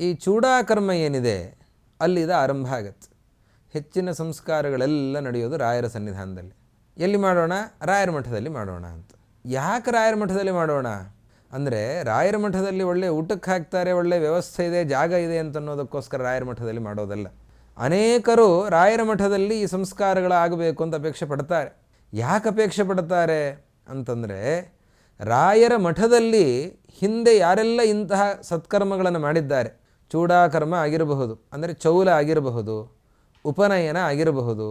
ಈ ಚೂಡಾಕರ್ಮ ಏನಿದೆ ಅಲ್ಲಿದ ಆರಂಭ ಆಗತ್ತೆ. ಹೆಚ್ಚಿನ ಸಂಸ್ಕಾರಗಳೆಲ್ಲ ನಡೆಯೋದು ರಾಯರ ಸನ್ನಿಧಾನದಲ್ಲಿ. ಎಲ್ಲಿ ಮಾಡೋಣ? ರಾಯರ ಮಠದಲ್ಲಿ ಮಾಡೋಣ ಅಂತ. ಯಾಕೆ ರಾಯರ ಮಠದಲ್ಲಿ ಮಾಡೋಣ? ಅಂದರೆ ರಾಯರ ಮಠದಲ್ಲಿ ಒಳ್ಳೆ ಊಟಕ್ಕೆ ಹಾಕ್ತಾರೆ, ಒಳ್ಳೆ ವ್ಯವಸ್ಥೆ ಇದೆ, ಜಾಗ ಇದೆ ಅಂತ ಅನ್ನೋದಕ್ಕೋಸ್ಕರ ರಾಯರ ಮಠದಲ್ಲಿ ಮಾಡೋದಲ್ಲ. ಅನೇಕರು ರಾಯರ ಮಠದಲ್ಲಿ ಈ ಸಂಸ್ಕಾರಗಳಾಗಬೇಕು ಅಂತ ಅಪೇಕ್ಷೆ ಪಡ್ತಾರೆ. ಯಾಕೆ ಅಪೇಕ್ಷೆ ಪಡ್ತಾರೆ ಅಂತಂದರೆ, ರಾಯರ ಮಠದಲ್ಲಿ ಹಿಂದೆ ಯಾರೆಲ್ಲ ಇಂತಹ ಸತ್ಕರ್ಮಗಳನ್ನು ಮಾಡಿದ್ದಾರೆ ಚೂಡಾಕರ್ಮ ಆಗಿರಬಹುದು, ಅಂದರೆ ಚೌಲ ಆಗಿರಬಹುದು, ಉಪನಯನ ಆಗಿರಬಹುದು.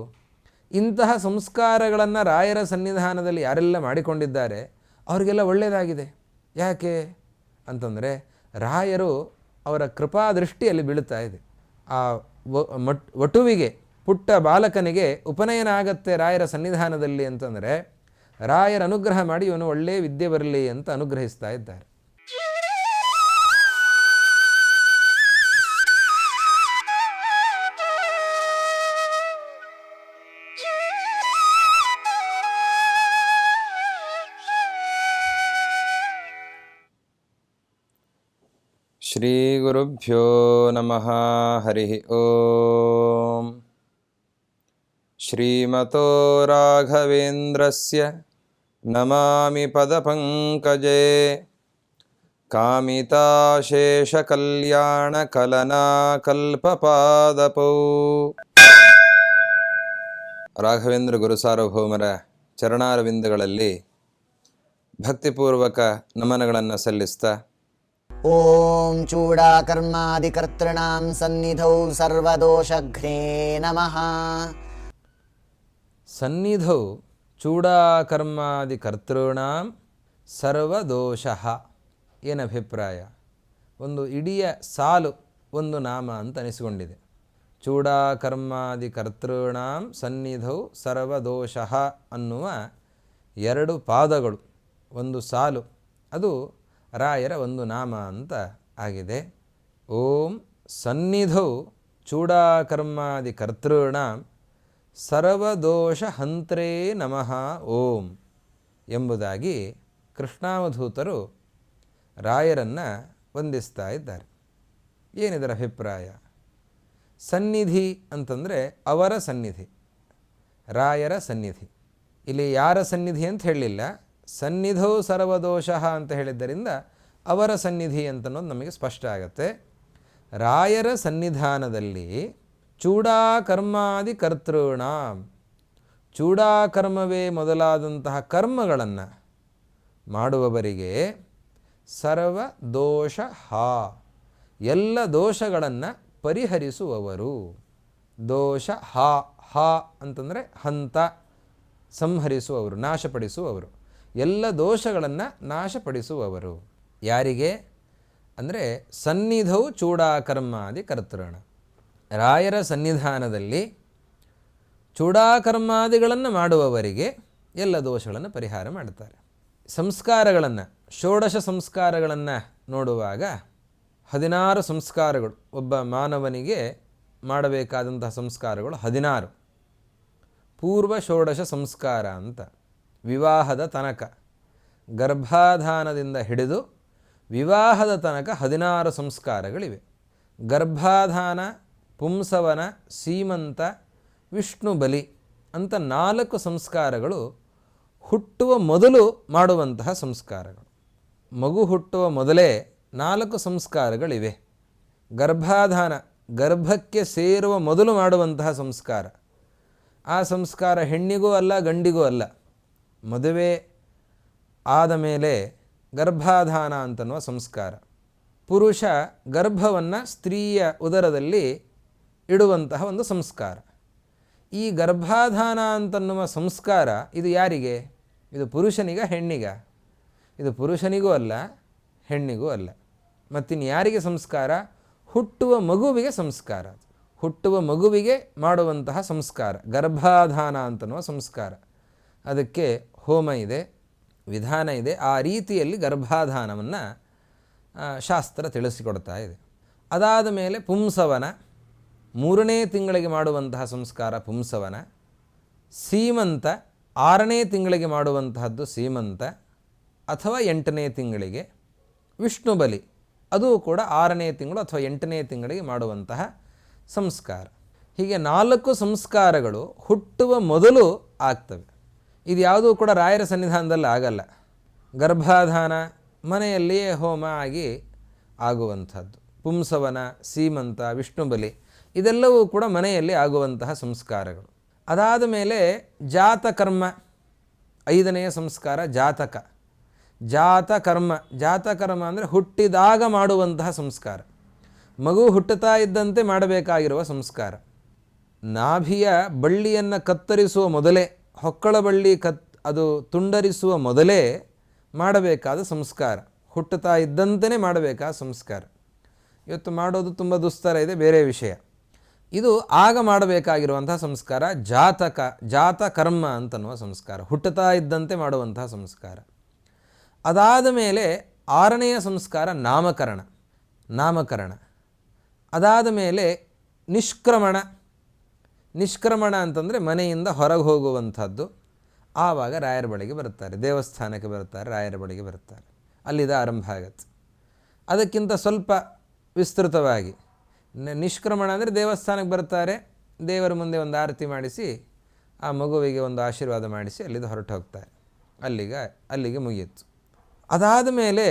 ಇಂತಹ ಸಂಸ್ಕಾರಗಳನ್ನು ರಾಯರ ಸನ್ನಿಧಾನದಲ್ಲಿ ಯಾರೆಲ್ಲ ಮಾಡಿಕೊಂಡಿದ್ದಾರೆ, ಅವರಿಗೆಲ್ಲ ಒಳ್ಳೆಯದಾಗಿದೆ ಯಾಕೆ ಅಂತಂದರೆ ರಾಯರು ಅವರ ಕೃಪಾದೃಷ್ಟಿಯಲ್ಲಿ ಬೀಳುತ್ತಾ ಇದೆ. ಆ ವಟುವಿಗೆ, ಪುಟ್ಟ ಬಾಲಕನಿಗೆ ಉಪನಯನ ಆಗತ್ತೆ ರಾಯರ ಸನ್ನಿಧಾನದಲ್ಲಿ ಅಂತಂದರೆ ರಾಯರ ಅನುಗ್ರಹ ಮಾಡಿ ಇವನು ಒಳ್ಳೆಯ ವಿದ್ಯೆ ಬರಲಿ ಅಂತ ಅನುಗ್ರಹಿಸ್ತಾ ಇದ್ದಾರೆ. ಶ್ರೀಗುರುಭ್ಯೋ ನಮಃ ಹರಿ ಓಂ ಶ್ರೀಮತೋ ರಾಘವೇಂದ್ರಸ್ಯ ನಮಾಮಿ ಪದಪಂಕಜೆ ಕಾಮಿತಾಶೇಷಕಲ್ಯಾಣಕಲನಾಕಲ್ಪಪಾದಪೌ ರಾಘವೇಂದ್ರ ಗುರುಸಾರ್ವಭೌಮರ ಚರಣಾರವಿಂದಗಳಲ್ಲಿ ಭಕ್ತಿಪೂರ್ವಕ ನಮನಗಳನ್ನು ಸಲ್ಲಿಸ್ತಾ ॐ चूडाकर्मादिकर्तॄणां सन्निधौ सर्वदोषघ्ने नमः ಸನ್ನಿಧೌ ಚೂಡಾಕರ್ಮಾದಿ ಕರ್ತॄಣಾಂ ಸರ್ವದೋಷ ಏನು ಅಭಿಪ್ರಾಯ ಒಂದು ಇಡೀ ಸಾಲು ಒಂದು ನಾಮ ಅಂತ ಅನಿಸಿಕೊಂಡಿದೆ ಚೂಡಾಕರ್ಮಾದಿ ಕರ್ತॄಣಾಂ ಸನ್ನಿಧೌ ಸರ್ವದೋಷ ಅನ್ನುವ ಎರಡು ಪಾದಗಳು ಒಂದು ಸಾಲು ಅದು ರಾಯರ ಒಂದು ನಾಮ ಅಂತ ಆಗಿದೆ. ಓಂ ಸನ್ನಿಧೌ ಚೂಡಾಕರ್ಮಾದಿ ಕರ್ತೃಣ ಸರ್ವದೋಷ ಹಂತ್ರೇ ನಮಃ ಓಂ ಎಂಬುದಾಗಿ ಕೃಷ್ಣಾವಧೂತರು ರಾಯರನ್ನು ವಂದಿಸ್ತಾ ಇದ್ದಾರೆ. ಏನಿದರ ಅಭಿಪ್ರಾಯ? ಸನ್ನಿಧಿ ಅಂತಂದರೆ ಅವರ ಸನ್ನಿಧಿ, ರಾಯರ ಸನ್ನಿಧಿ. ಇಲ್ಲಿ ಯಾರ ಸನ್ನಿಧಿ ಅಂತ ಹೇಳಲಿಲ್ಲ ಸನ್ನಿಧೌ ಸರ್ವದೋಷ ಅಂತ ಹೇಳಿದ್ದರಿಂದ ಅವರ ಸನ್ನಿಧಿ ಅಂತನ್ನೋದು ನಮಗೆ ಸ್ಪಷ್ಟ ಆಗುತ್ತೆ. ರಾಯರ ಸನ್ನಿಧಾನದಲ್ಲಿ ಚೂಡಾಕರ್ಮಾದಿ ಕರ್ತೃಣ. ಚೂಡಾಕರ್ಮವೇ ಮೊದಲಾದಂತಹ ಕರ್ಮಗಳನ್ನು ಮಾಡುವವರಿಗೆ ಸರ್ವ ದೋಷ ಹಾ. ಎಲ್ಲ ದೋಷಗಳನ್ನು ಪರಿಹರಿಸುವವರು. ದೋಷ ಹಾ ಹಾ ಅಂತಂದರೆ ಹಂತ ಸಂಹರಿಸುವವರು, ನಾಶಪಡಿಸುವವರು. ಎಲ್ಲ ದೋಷಗಳನ್ನು ನಾಶಪಡಿಸುವವರು. ಯಾರಿಗೆ? ಅಂದರೆ ಸನ್ನಿಧೌ ಚೂಡಾಕರ್ಮಾದಿ ಕರ್ತೃಣ. ರಾಯರ ಸನ್ನಿಧಾನದಲ್ಲಿ ಚೂಡಾಕರ್ಮಾದಿಗಳನ್ನು ಮಾಡುವವರಿಗೆ ಎಲ್ಲ ದೋಷಗಳನ್ನು ಪರಿಹಾರ ಮಾಡುತ್ತಾರೆ. ಸಂಸ್ಕಾರಗಳನ್ನು, ಷೋಡಶ ಸಂಸ್ಕಾರಗಳನ್ನು ನೋಡುವಾಗ ಹದಿನಾರು ಸಂಸ್ಕಾರಗಳು ಒಬ್ಬ ಮಾನವನಿಗೆ ಮಾಡಬೇಕಾದಂತಹ ಸಂಸ್ಕಾರಗಳು ಹದಿನಾರು. ಪೂರ್ವ ಷೋಡಶ ಸಂಸ್ಕಾರ ಅಂತ. ವಿವಾಹದ ತನಕ. ಗರ್ಭಾಧಾನದಿಂದ ಹಿಡಿದು ವಿವಾಹದ ತನಕ ಹದಿನಾರು ಸಂಸ್ಕಾರಗಳಿವೆ. ಗರ್ಭಾಧಾನ, ಪುಂಸವನ, ಸೀಮಂತ, ವಿಷ್ಣು ಬಲಿ ಅಂತ ನಾಲ್ಕು ಸಂಸ್ಕಾರಗಳು ಹುಟ್ಟುವ ಮೊದಲು ಮಾಡುವಂತಹ ಸಂಸ್ಕಾರಗಳು. ಮಗು ಹುಟ್ಟುವ ಮೊದಲೇ ನಾಲ್ಕು ಸಂಸ್ಕಾರಗಳಿವೆ. ಗರ್ಭಾಧಾನ, ಗರ್ಭಕ್ಕೆ ಸೇರುವ ಮೊದಲು ಮಾಡುವಂತಹ ಸಂಸ್ಕಾರ. ಆ ಸಂಸ್ಕಾರ ಹೆಣ್ಣಿಗೂ ಅಲ್ಲ, ಗಂಡಿಗೂ ಅಲ್ಲ. ಮದುವೆ ಆದ ಮೇಲೆ ಗರ್ಭಾಧಾನ ಅಂತನ್ನುವ ಸಂಸ್ಕಾರ. ಪುರುಷ ಗರ್ಭವನ್ನು ಸ್ತ್ರೀಯ ಉದರದಲ್ಲಿ ಇಡುವಂತಹ ಒಂದು ಸಂಸ್ಕಾರ. ಈ ಗರ್ಭಾಧಾನ ಅಂತನ್ನುವ ಸಂಸ್ಕಾರ ಇದು ಯಾರಿಗೆ? ಇದು ಪುರುಷನಿಗ, ಹೆಣ್ಣಿಗ. ಇದು ಪುರುಷನಿಗೂ ಅಲ್ಲ, ಹೆಣ್ಣಿಗೂ ಅಲ್ಲ. ಮತ್ತಿನ್ನು ಯಾರಿಗೆ ಸಂಸ್ಕಾರ? ಹುಟ್ಟುವ ಮಗುವಿಗೆ ಸಂಸ್ಕಾರ. ಹುಟ್ಟುವ ಮಗುವಿಗೆ ಮಾಡುವಂತಹ ಸಂಸ್ಕಾರ. ಗರ್ಭಾಧಾನ ಅಂತನ್ನುವ ಸಂಸ್ಕಾರ. ಅದಕ್ಕೆ ಹೋಮ ಇದೆ, ವಿಧಾನ ಇದೆ, ಆ ರೀತಿಯಲ್ಲಿ ಗರ್ಭಾಧಾನವನ್ನು ಶಾಸ್ತ್ರ ತಿಳಿಸಿಕೊಡ್ತಾ ಇದೆ. ಅದಾದ ಮೇಲೆ ಪುಂಸವನ, ಮೂರನೇ ತಿಂಗಳಿಗೆ ಮಾಡುವಂತಹ ಸಂಸ್ಕಾರ ಪುಂಸವನ, ಸೀಮಂತ, ಆರನೇ ತಿಂಗಳಿಗೆ ಮಾಡುವಂತಹದ್ದು ಸೀಮಂತ, ಅಥವಾ ಎಂಟನೇ ತಿಂಗಳಿಗೆ ವಿಷ್ಣು ಬಲಿ ಅದು ಕೂಡ ಆರನೇ ತಿಂಗಳು ಅಥವಾ ಎಂಟನೇ ತಿಂಗಳಿಗೆ ಮಾಡುವಂತಹ ಸಂಸ್ಕಾರ. ಹೀಗೆ ನಾಲ್ಕು ಸಂಸ್ಕಾರಗಳು ಹುಟ್ಟುವ ಮೊದಲು ಆಗ್ತವೆ. ಇದು ಯಾವುದೂ ಕೂಡ ರಾಯರ ಸನ್ನಿಧಾನದಲ್ಲಿ ಆಗಲ್ಲ. ಗರ್ಭಾಧಾನ ಮನೆಯಲ್ಲಿಯೇ ಹೋಮ ಆಗಿ ಆಗುವಂಥದ್ದು. ಪುಂಸವನ, ಸೀಮಂತ, ವಿಷ್ಣುಬಲಿ ಇದೆಲ್ಲವೂ ಕೂಡ ಮನೆಯಲ್ಲಿ ಆಗುವಂತಹ ಸಂಸ್ಕಾರಗಳು. ಅದಾದ ಮೇಲೆ ಜಾತಕರ್ಮ, ಐದನೆಯ ಸಂಸ್ಕಾರ ಜಾತಕ. ಜಾತಕರ್ಮ ಜಾತಕರ್ಮ ಅಂದರೆ ಹುಟ್ಟಿದಾಗ ಮಾಡುವಂತಹ ಸಂಸ್ಕಾರ. ಮಗು ಹುಟ್ಟುತ್ತಾ ಇದ್ದಂತೆ ಮಾಡಬೇಕಾಗಿರುವ ಸಂಸ್ಕಾರ. ನಾಭಿಯ ಬಳ್ಳಿಯನ್ನು ಕತ್ತರಿಸುವ ಮೊದಲೇ ಹೊಕ್ಕಳ ಬಳ್ಳಿ ಕತ್ ಅದು ತುಂಡರಿಸುವ ಮೊದಲೇ ಮಾಡಬೇಕಾದ ಸಂಸ್ಕಾರ. ಹುಟ್ಟುತ್ತಾ ಇದ್ದಂತೆಯೇ ಮಾಡಬೇಕಾದ ಸಂಸ್ಕಾರ. ಇವತ್ತು ಮಾಡೋದು ತುಂಬ ದುಸ್ತರ ಇದೆ, ಬೇರೆ ವಿಷಯ. ಇದು ಆಗ ಮಾಡಬೇಕಾಗಿರುವಂತಹ ಸಂಸ್ಕಾರ ಜಾತಕ, ಜಾತ ಕರ್ಮ ಅಂತನ್ನುವ ಸಂಸ್ಕಾರ. ಹುಟ್ಟುತ್ತಾ ಇದ್ದಂತೆ ಮಾಡುವಂತಹ ಸಂಸ್ಕಾರ. ಅದಾದ ಮೇಲೆ ಆರನೆಯ ಸಂಸ್ಕಾರ ನಾಮಕರಣ ನಾಮಕರಣ. ಅದಾದ ಮೇಲೆ ನಿಷ್ಕ್ರಮಣ. ನಿಷ್ಕ್ರಮಣ ಅಂತಂದರೆ ಮನೆಯಿಂದ ಹೊರಗೆ ಹೋಗುವಂಥದ್ದು. ಆವಾಗ ರಾಯರ ಬಳಿಗೆ ಬರ್ತಾರೆ ದೇವಸ್ಥಾನಕ್ಕೆ ಬರ್ತಾರೆ ರಾಯರ ಬಳಿಗೆ ಬರ್ತಾರೆ ಅಲ್ಲಿದ ಆರಂಭ ಆಗತ್ತೆ. ಅದಕ್ಕಿಂತ ಸ್ವಲ್ಪ ವಿಸ್ತೃತವಾಗಿ ನಿಷ್ಕ್ರಮಣ ಅಂದರೆ ದೇವಸ್ಥಾನಕ್ಕೆ ಬರ್ತಾರೆ ದೇವರ ಮುಂದೆ ಒಂದು ಆರತಿ ಮಾಡಿಸಿ, ಆ ಮಗುವಿಗೆ ಒಂದು ಆಶೀರ್ವಾದ ಮಾಡಿಸಿ ಅಲ್ಲಿದ್ದು ಹೊರಟು ಹೋಗ್ತಾರೆ. ಅಲ್ಲಿಗೆ ಅಲ್ಲಿಗೆ ಮುಗಿಯಿತು ಅದಾದ ಮೇಲೆ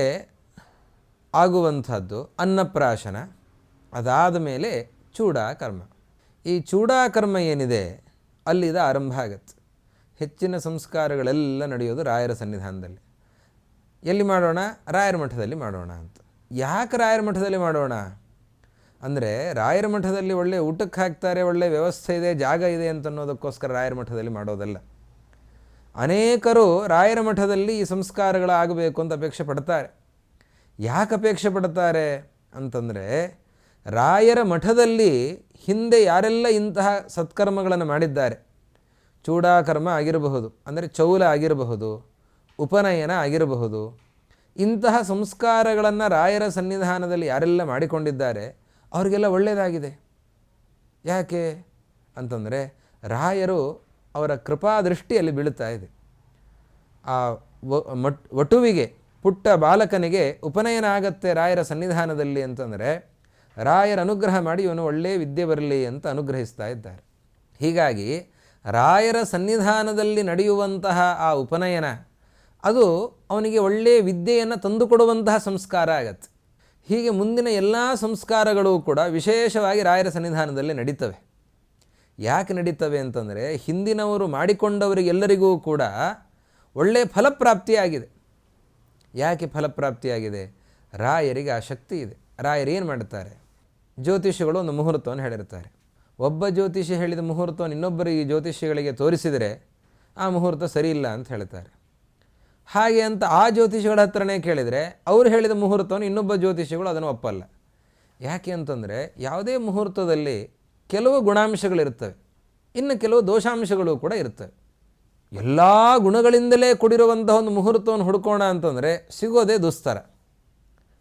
ಆಗುವಂಥದ್ದು ಅನ್ನಪ್ರಾಶನ, ಅದಾದ ಮೇಲೆ ಚೂಡಾಕರ್ಮ ಈ ಚೂಡಾಕರ್ಮ ಏನಿದೆ ಅಲ್ಲಿದ ಆರಂಭ ಆಗತ್ತೆ. ಹೆಚ್ಚಿನ ಸಂಸ್ಕಾರಗಳೆಲ್ಲ ನಡೆಯೋದು ರಾಯರ ಸನ್ನಿಧಾನದಲ್ಲಿ. ಎಲ್ಲಿ ಮಾಡೋಣ? ರಾಯರ ಮಠದಲ್ಲಿ ಮಾಡೋಣ ಅಂತ. ಯಾಕೆ ರಾಯರ ಮಠದಲ್ಲಿ ಮಾಡೋಣ? ಅಂದರೆ ರಾಯರ ಮಠದಲ್ಲಿ ಒಳ್ಳೆ ಊಟಕ್ಕೆ ಹಾಕ್ತಾರೆ, ಒಳ್ಳೆ ವ್ಯವಸ್ಥೆ ಇದೆ, ಜಾಗ ಇದೆ ಅಂತ ಅನ್ನೋದಕ್ಕೋಸ್ಕರ ರಾಯರ ಮಠದಲ್ಲಿ ಮಾಡೋದಲ್ಲ. ಅನೇಕರು ರಾಯರ ಮಠದಲ್ಲಿ ಈ ಸಂಸ್ಕಾರಗಳಾಗಬೇಕು ಅಂತ ಅಪೇಕ್ಷೆ ಪಡ್ತಾರೆ. ಯಾಕೆ ಅಪೇಕ್ಷೆ ಪಡ್ತಾರೆ ಅಂತಂದರೆ ರಾಯರ ಮಠದಲ್ಲಿ ಹಿಂದೆ ಯಾರೆಲ್ಲ ಇಂತಹ ಸತ್ಕರ್ಮಗಳನ್ನು ಮಾಡಿದ್ದಾರೆ? ಚೂಡಾಕರ್ಮ ಆಗಿರಬಹುದು, ಅಂದರೆ ಚೌಲ ಆಗಿರಬಹುದು, ಉಪನಯನ ಆಗಿರಬಹುದು. ಇಂತಹ ಸಂಸ್ಕಾರಗಳನ್ನು ರಾಯರ ಸನ್ನಿಧಾನದಲ್ಲಿ ಯಾರೆಲ್ಲ ಮಾಡಿಕೊಂಡಿದ್ದಾರೆ? ಅವರಿಗೆಲ್ಲ ಒಳ್ಳೆಯದಾಗಿದೆ. ಯಾಕೆ ಅಂತಂದರೆ ರಾಯರು ಅವರ ಕೃಪಾದೃಷ್ಟಿಯಲ್ಲಿ ಬೀಳುತ್ತಾ ಇದೆ. ಆ ವಟುವಿಗೆ, ಪುಟ್ಟ ಬಾಲಕನಿಗೆ ಉಪನಯನ ಆಗತ್ತೆ ರಾಯರ ಸನ್ನಿಧಾನದಲ್ಲಿ ಅಂತಂದರೆ ರಾಯರ ಅನುಗ್ರಹ ಮಾಡಿ ಇವನು ಒಳ್ಳೆಯ ವಿದ್ಯೆ ಬರಲಿ ಅಂತ ಅನುಗ್ರಹಿಸ್ತಾ ಇದ್ದಾರೆ. ಹೀಗಾಗಿ ರಾಯರ ಸನ್ನಿಧಾನದಲ್ಲಿ ನಡೆಯುವಂತಹ ಆ ಉಪನಯನ, ಅದು ಅವನಿಗೆ ಒಳ್ಳೆಯ ವಿದ್ಯೆಯನ್ನು ತಂದುಕೊಡುವಂತಹ ಸಂಸ್ಕಾರ ಆಗತ್ತೆ. ಹೀಗೆ ಮುಂದಿನ ಎಲ್ಲ ಸಂಸ್ಕಾರಗಳು ಕೂಡ ವಿಶೇಷವಾಗಿ ರಾಯರ ಸನ್ನಿಧಾನದಲ್ಲಿ ನಡೀತವೆ. ಯಾಕೆ ನಡೀತವೆ ಅಂತಂದರೆ ಹಿಂದಿನವರು ಮಾಡಿಕೊಂಡವರಿಗೆಲ್ಲರಿಗೂ ಕೂಡ ಒಳ್ಳೆಯ ಫಲಪ್ರಾಪ್ತಿಯಾಗಿದೆ. ಯಾಕೆ ಫಲಪ್ರಾಪ್ತಿಯಾಗಿದೆ? ರಾಯರಿಗೆ ಆ ಶಕ್ತಿ ಇದೆ. ರಾಯರು ಏನು ಮಾಡುತ್ತಾರೆ ಜ್ಯೋತಿಷಿಗಳು ಒಂದು ಮುಹೂರ್ತವನ್ನು ಹೇಳಿರ್ತಾರೆ ಒಬ್ಬ ಜ್ಯೋತಿಷಿ ಹೇಳಿದ ಮುಹೂರ್ತವನ್ನು ಇನ್ನೊಬ್ಬರಿಗೆ ಜ್ಯೋತಿಷಿಗಳಿಗೆ ತೋರಿಸಿದರೆ ಆ ಮುಹೂರ್ತ ಸರಿ ಇಲ್ಲ ಅಂತ ಹೇಳ್ತಾರೆ. ಹಾಗೆ ಅಂತ ಆ ಜ್ಯೋತಿಷಿಗಳ ಹತ್ರನೇ ಕೇಳಿದರೆ ಅವ್ರು ಹೇಳಿದ ಮುಹೂರ್ತವನ್ನು ಇನ್ನೊಬ್ಬ ಜ್ಯೋತಿಷಿಗಳು ಅದನ್ನು ಒಪ್ಪಲ್ಲ. ಯಾಕೆ ಅಂತಂದರೆ ಯಾವುದೇ ಮುಹೂರ್ತದಲ್ಲಿ ಕೆಲವು ಗುಣಾಂಶಗಳಿರ್ತವೆ. ಇನ್ನು ಕೆಲವು ದೋಷಾಂಶಗಳು ಕೂಡ ಇರ್ತವೆ. ಎಲ್ಲ ಗುಣಗಳಿಂದಲೇ ಕೂಡಿರುವಂತಹ ಒಂದು ಮುಹೂರ್ತವನ್ನು ಹುಡ್ಕೋಣ ಅಂತಂದರೆ ಸಿಗೋದೇ ದುಸ್ತರ.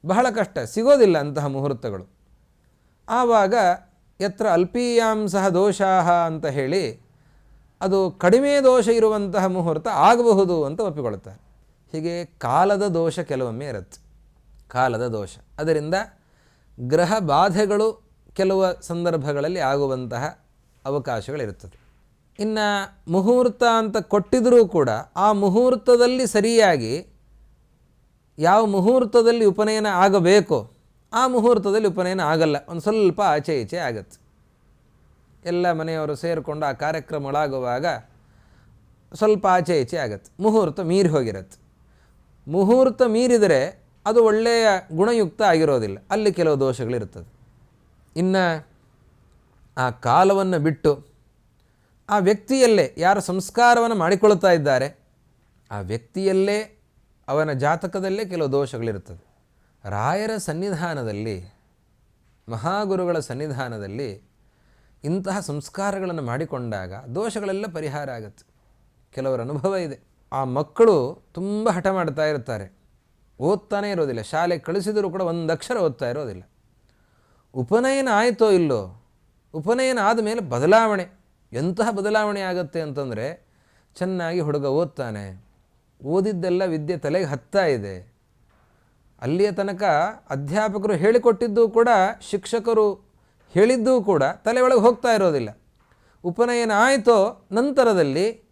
ಬಹಳ ಕಷ್ಟ, ಸಿಗೋದಿಲ್ಲ ಅಂತಹ ಮುಹೂರ್ತಗಳು. ಆವಾಗ ಯತ್ರ ಅಲ್ಪೀಯಾಂ ಸಹ ಅಂತ ಹೇಳಿ ಅದು ಕಡಿಮೆ ದೋಷ ಇರುವಂತಹ ಮುಹೂರ್ತ ಆಗಬಹುದು ಅಂತ ಒಪ್ಪಿಕೊಳ್ಳುತ್ತಾರೆ. ಹೀಗೆ ಕಾಲದ ದೋಷ ಕೆಲವೊಮ್ಮೆ ಇರುತ್ತೆ. ಕಾಲದ ದೋಷ. ಅದರಿಂದ ಗ್ರಹ ಬಾಧೆಗಳು ಕೆಲವು ಸಂದರ್ಭಗಳಲ್ಲಿ ಆಗುವಂತಹ ಅವಕಾಶಗಳಿರುತ್ತದೆ. ಇನ್ನು ಮುಹೂರ್ತ ಅಂತ ಕೊಟ್ಟಿದ್ದರೂ ಕೂಡ ಆ ಮುಹೂರ್ತದಲ್ಲಿ ಸರಿಯಾಗಿ ಯಾವ ಮುಹೂರ್ತದಲ್ಲಿ ಉಪನಯನ ಆಗಬೇಕೋ ಆ ಮುಹೂರ್ತದಲ್ಲಿ ಉಪನಯನ ಆಗಲ್ಲ. ಒಂದು ಸ್ವಲ್ಪ ಆಚೆ ಈಚೆ ಆಗತ್ತೆ. ಎಲ್ಲ ಮನೆಯವರು ಸೇರಿಕೊಂಡು ಆ ಕಾರ್ಯಕ್ರಮಗಳಾಗುವಾಗ ಸ್ವಲ್ಪ ಆಚೆ ಈಚೆ ಆಗತ್ತೆ. ಮುಹೂರ್ತ ಮೀರಿ ಹೋಗಿರತ್ತೆ. ಮುಹೂರ್ತ ಮೀರಿದರೆ ಅದು ಒಳ್ಳೆಯ ಗುಣಯುಕ್ತ ಆಗಿರೋದಿಲ್ಲ. ಅಲ್ಲಿ ಕೆಲವು ದೋಷಗಳಿರ್ತದೆ. ಇನ್ನು ಆ ಕಾಲವನ್ನು ಬಿಟ್ಟು ಆ ವ್ಯಕ್ತಿಯಲ್ಲೇ ಯಾರು ಸಂಸ್ಕಾರವನ್ನು ಮಾಡಿಕೊಳ್ತಾ ಇದ್ದಾರೆ, ಆ ವ್ಯಕ್ತಿಯಲ್ಲೇ ಅವನ ಜಾತಕದಲ್ಲೇ ಕೆಲವು ದೋಷಗಳಿರುತ್ತದೆ ರಾಯರ ಸನ್ನಿಧಾನದಲ್ಲಿ, ಮಹಾಗುರುಗಳ ಸನ್ನಿಧಾನದಲ್ಲಿ ಇಂತಹ ಸಂಸ್ಕಾರಗಳನ್ನು ಮಾಡಿಕೊಂಡಾಗ ದೋಷಗಳೆಲ್ಲ ಪರಿಹಾರ ಆಗುತ್ತೆ. ಕೆಲವರ ಅನುಭವ ಇದೆ. ಆ ಮಕ್ಕಳು ತುಂಬ ಹಠ ಮಾಡ್ತಾ ಇರ್ತಾರೆ. ಓದ್ತಾನೇ ಇರೋದಿಲ್ಲ. ಶಾಲೆ ಕಳಿಸಿದರೂ ಕೂಡ ಒಂದು ಅಕ್ಷರ ಓದ್ತಾ ಇರೋದಿಲ್ಲ. ಉಪನಯನ ಆಯಿತೋ ಇಲ್ಲೋ? ಉಪನಯನ ಆದಮೇಲೆ ಬದಲಾವಣೆ. ಎಂತಹ ಬದಲಾವಣೆ ಆಗುತ್ತೆ ಅಂತಂದರೆ, ಚೆನ್ನಾಗಿ ಹುಡುಗ ಓದ್ತಾನೆ. ಓದಿದ್ದೆಲ್ಲ ವಿದ್ಯೆ ತಲೆಗೆ ಹತ್ತಾ ಇದೆ. ಅಲ್ಲಿಯ ತನಕ ಅಧ್ಯಾಪಕರು ಹೇಳಿಕೊಟ್ಟಿದ್ದು ಕೂಡ, ಶಿಕ್ಷಕರು ಹೇಳಿದ್ದೂ ಕೂಡ ತಲೆ ಒಳಗೆ ಹೋಗ್ತಾ ಇರೋದಿಲ್ಲ. ಉಪನಯನ ಆಯಿತೋ, ನಂತರದಲ್ಲಿ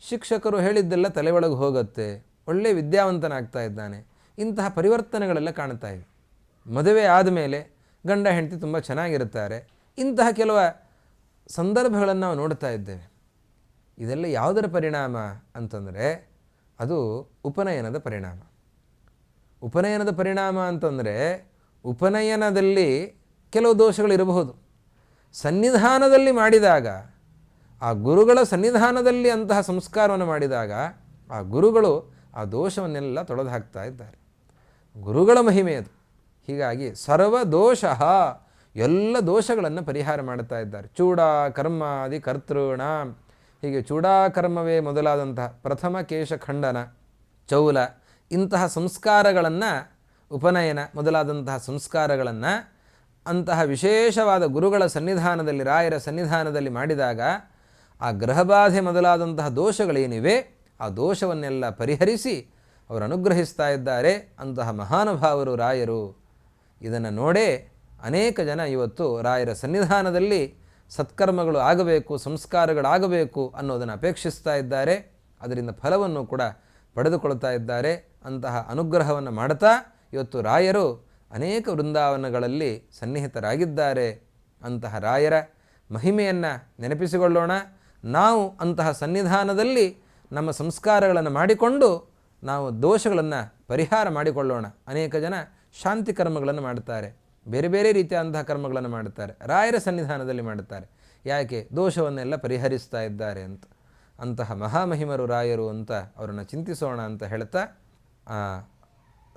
ಶಿಕ್ಷಕರು ಹೇಳಿದ್ದೆಲ್ಲ ತಲೆ ಒಳಗೆ ಹೋಗುತ್ತೆ. ಒಳ್ಳೆ ವಿದ್ಯಾವಂತನಾಗ್ತಾ ಇದ್ದಾನೆ. ಇಂತಹ ಪರಿವರ್ತನೆಗಳೆಲ್ಲ ಕಾಣ್ತಾ ಇವೆ. ಮದುವೆ ಆದಮೇಲೆ ಗಂಡ ಹೆಂಡತಿ ತುಂಬ ಚೆನ್ನಾಗಿರುತ್ತಾರೆ. ಇಂತಹ ಕೆಲವು ಸಂದರ್ಭಗಳನ್ನು ನಾವು ನೋಡ್ತಾ ಇದ್ದೇವೆ. ಇದೆಲ್ಲ ಯಾವುದರ ಪರಿಣಾಮ ಅಂತಂದರೆ, ಅದು ಉಪನಯನದ ಪರಿಣಾಮ. ಉಪನಯನದ ಪರಿಣಾಮ ಅಂತಂದರೆ ಉಪನಯನದಲ್ಲಿ ಕೆಲವು ದೋಷಗಳಿರಬಹುದು ಸನ್ನಿಧಾನದಲ್ಲಿ ಮಾಡಿದಾಗ, ಆ ಗುರುಗಳ ಸನ್ನಿಧಾನದಲ್ಲಿ ಅಂತಹ ಸಂಸ್ಕಾರವನ್ನು ಮಾಡಿದಾಗ, ಆ ಗುರುಗಳು ಆ ದೋಷವನ್ನೆಲ್ಲ ತೊಳೆದು ಹಾಕ್ತಾ ಇದ್ದಾರೆ. ಗುರುಗಳ ಮಹಿಮೆ ಅದು. ಹೀಗಾಗಿ ಸರ್ವ ದೋಷ ಎಲ್ಲ ದೋಷಗಳನ್ನು ಪರಿಹಾರ ಮಾಡ್ತಾ ಇದ್ದಾರೆ. ಚೂಡ ಕರ್ಮಾದಿ ಕರ್ತೃಣ. ಹೀಗೆ ಚೂಡಾಕರ್ಮವೇ ಮೊದಲಾದಂತಹ ಪ್ರಥಮ ಕೇಶ ಖಂಡನ ಚೌಲ. ಇಂತಹ ಸಂಸ್ಕಾರಗಳನ್ನು, ಉಪನಯನ ಮೊದಲಾದಂತಹ ಸಂಸ್ಕಾರಗಳನ್ನು, ಅಂತಹ ವಿಶೇಷವಾದ ಗುರುಗಳ ಸನ್ನಿಧಾನದಲ್ಲಿ, ರಾಯರ ಸನ್ನಿಧಾನದಲ್ಲಿ ಮಾಡಿದಾಗ ಆ ಗ್ರಹಬಾಧೆ ಮೊದಲಾದಂತಹ ದೋಷಗಳೇನಿವೆ, ಆ ದೋಷವನ್ನೆಲ್ಲ ಪರಿಹರಿಸಿ ಅವರು ಅನುಗ್ರಹಿಸ್ತಾ ಇದ್ದಾರೆ ಅಂತಹ ಮಹಾನುಭಾವರು ರಾಯರು. ಇದನ್ನು ನೋಡೇ ಅನೇಕ ಜನ ಇವತ್ತು ರಾಯರ ಸನ್ನಿಧಾನದಲ್ಲಿ ಸತ್ಕರ್ಮಗಳು ಆಗಬೇಕು, ಸಂಸ್ಕಾರಗಳಾಗಬೇಕು ಅನ್ನೋದನ್ನು ಅಪೇಕ್ಷಿಸ್ತಾ ಇದ್ದಾರೆ. ಅದರಿಂದ ಫಲವನ್ನು ಕೂಡ ಪಡೆದುಕೊಳ್ತಾ ಇದ್ದಾರೆ. ಅಂತಹ ಅನುಗ್ರಹವನ್ನು ಮಾಡ್ತಾ ಇವತ್ತು ರಾಯರು ಅನೇಕ ವೃಂದಾವನಗಳಲ್ಲಿ ಸನ್ನಿಹಿತರಾಗಿದ್ದಾರೆ. ಅಂತಹ ರಾಯರ ಮಹಿಮೆಯನ್ನು ನೆನಪಿಸಿಕೊಳ್ಳೋಣ. ನಾವು ಅಂತಹ ಸನ್ನಿಧಾನದಲ್ಲಿ ನಮ್ಮ ಸಂಸ್ಕಾರಗಳನ್ನು ಮಾಡಿಕೊಂಡು ನಾವು ದೋಷಗಳನ್ನು ಪರಿಹಾರ ಮಾಡಿಕೊಳ್ಳೋಣ. ಅನೇಕ ಜನ ಶಾಂತಿ ಕರ್ಮಗಳನ್ನು ಮಾಡುತ್ತಾರೆ. ಬೇರೆ ಬೇರೆ ರೀತಿಯ ಅಂತಹ ಕರ್ಮಗಳನ್ನು ಮಾಡುತ್ತಾರೆ. ರಾಯರ ಸನ್ನಿಧಾನದಲ್ಲಿ ಮಾಡುತ್ತಾರೆ. ಯಾಕೆ? ದೋಷವನ್ನೆಲ್ಲ ಪರಿಹರಿಸ್ತಾ ಇದ್ದಾರೆ ಅಂತ. ಅಂತಹ ಮಹಾಮಹಿಮರು ರಾಯರು ಅಂತ ಅವರನ್ನು ಚಿಂತಿಸೋಣ ಅಂತ ಹೇಳ್ತಾ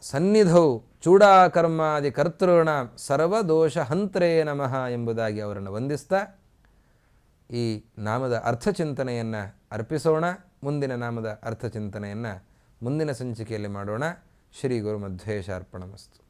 ಸನ್ನಿಧೌ ಚೂಡಾಕರ್ಮಾದಿ ಕರ್ತೃಣ ಸರ್ವದೋಷ ಹಂತ್ರೇ ನಮಃ ಎಂಬುದಾಗಿ ಅವರನ್ನು ವಂದಿಸ್ತಾ, ಈ ನಾಮದ ಅರ್ಥಚಿಂತನೆಯನ್ನು ಅರ್ಪಿಸೋಣ. ಮುಂದಿನ ನಾಮದ ಅರ್ಥಚಿಂತನೆಯನ್ನು ಮುಂದಿನ ಸಂಚಿಕೆಯಲ್ಲಿ ಮಾಡೋಣ. ಶ್ರೀ ಗುರು ಮಧ್ವೇಶ ಅರ್ಪಣಮಸ್ತು